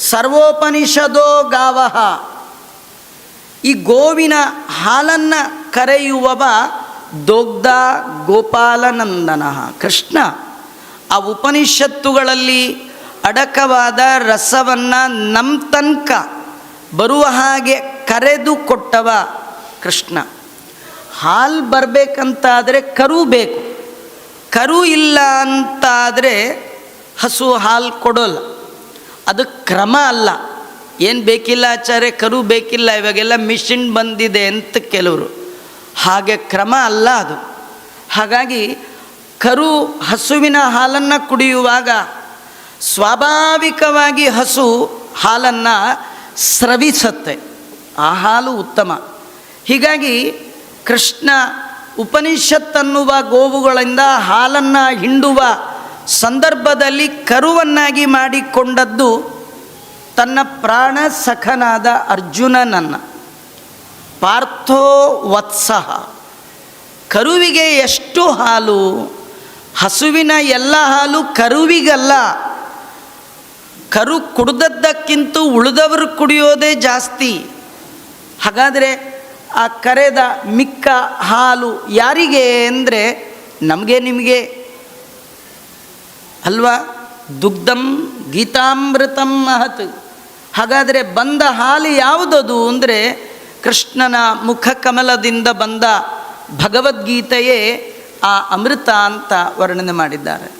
ಸರ್ವೋಪನಿಷದೋ ಗಾವಹ ಈ ಗೋವಿನ ಹಾಲನ್ನು ಕರೆಯುವವ ದೊಗ್ಧ ಗೋಪಾಲನಂದನ. ಕೃಷ್ಣ, ಆ ಉಪನಿಷತ್ತುಗಳಲ್ಲಿ ಅಡಕವಾದ ರಸವನ್ನು ನಮ್ಮ ತನಕ ಬರುವ ಹಾಗೆ ಕರೆದು ಕೊಟ್ಟವ ಕೃಷ್ಣ. ಹಾಲು ಬರಬೇಕಂತಾದರೆ ಕರು ಬೇಕು. ಕರು ಇಲ್ಲ ಅಂತಾದರೆ ಹಸು ಹಾಲು ಕೊಡೋಲ್ಲ. ಅದು ಕ್ರಮ ಅಲ್ಲ. ಏನು ಬೇಕಿಲ್ಲ ಆಚಾರ್ಯ, ಕರು ಬೇಕಿಲ್ಲ, ಇವಾಗೆಲ್ಲ ಮಿಷಿನ್ ಬಂದಿದೆ ಅಂತ ಕೆಲವರು. ಹಾಗೆ ಕ್ರಮ ಅಲ್ಲ ಅದು. ಹಾಗಾಗಿ ಕರು ಹಸುವಿನ ಹಾಲನ್ನು ಕುಡಿಯುವಾಗ ಸ್ವಾಭಾವಿಕವಾಗಿ ಹಸು ಹಾಲನ್ನು ಸ್ರವಿಸತ್ತೆ. ಆ ಹಾಲು ಉತ್ತಮ. ಹೀಗಾಗಿ ಕೃಷ್ಣ ಉಪನಿಷತ್ತನ್ನುವ ಗೋವುಗಳಿಂದ ಹಾಲನ್ನು ಹಿಂಡುವ ಸಂದರ್ಭದಲ್ಲಿ ಕರುವನ್ನಾಗಿ ಮಾಡಿಕೊಂಡದ್ದು ತನ್ನ ಪ್ರಾಣ ಸಖನಾದ ಅರ್ಜುನನನ್ನ. ಪಾರ್ಥೋ ವತ್ಸಹ ಕರುವಿಗೆ ಎಷ್ಟು ಹಾಲು? ಹಸುವಿನ ಎಲ್ಲ ಹಾಲು ಕರುವಿಗಲ್ಲ. ಕರು ಕುಡ್ದದ್ದಕ್ಕಿಂತ ಉಳಿದವರು ಕುಡಿಯೋದೇ ಜಾಸ್ತಿ. ಹಾಗಾದರೆ ಆ ಕರೆದ ಮಿಕ್ಕ ಹಾಲು ಯಾರಿಗೆ ಅಂದರೆ ನಮಗೆ ನಿಮಗೆ ಅಲ್ವಾ? ದುಗ್ಧಂ ಗೀತಾಮೃತಂ ಮಹತ್ ಹಾಗಾದರೆ ಬಂದ ಹಾಲು ಯಾವುದದು ಅಂದರೆ ಕೃಷ್ಣನ ಮುಖ ಕಮಲದಿಂದ ಬಂದ ಭಗವದ್ಗೀತೆಯೇ ಆ ಅಮೃತ ಅಂತ ವರ್ಣನೆ ಮಾಡಿದ್ದಾರೆ.